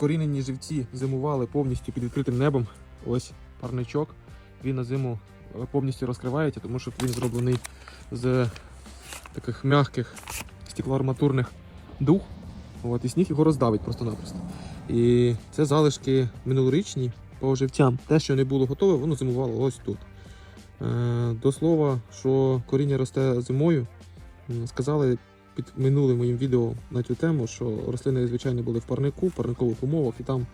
Укорінені живці зимували повністю під відкритим небом. Ось парничок. Він на зиму е, повністю розкривається, тому що він зроблений з таких м'яких стеклоарматурних дух. От, і сніг його роздавить просто-напросто. І це залишки минулорічні по живцям. Те, що не було готове, воно зимувало ось тут. Е, до слова, що коріння росте зимою, сказали під минулим моїм відео на цю тему, що рослини, звичайно, були в парнику, в парникових умовах, і там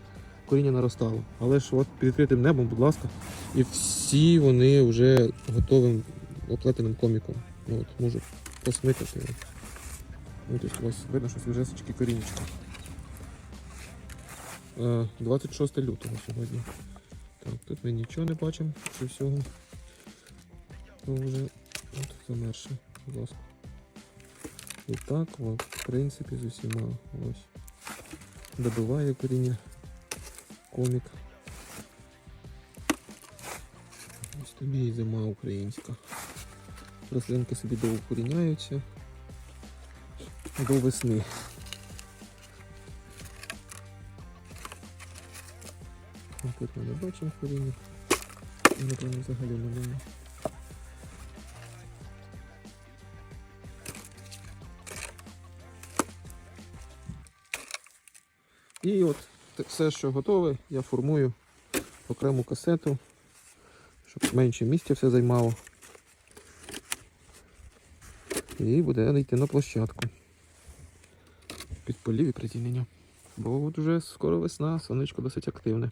коріння наростало. Але ж от під відкритим небом, будь ласка, і всі вони вже готовим оплетеним коміком. Ну, от, можу посмикати. Ну, ось видно, що свіжесечки корінечки. Е, 26 лютого сьогодні. Так, тут ми нічого не бачимо, що всього. Вже от замерше, будь ласка. І так, в принципі, з усіма ось. Добиває коріння комік. Ось тобі і зима українська. Рослинки собі довго коріняються до весни. Тут ми не бачимо коріння. Напевно, взагалі немає. І от все, що готове, я формую окрему касету, щоб менше місця все займало. І буде йти на площадку. Під полів і притінення. Бо от вже скоро весна, сонечко досить активне.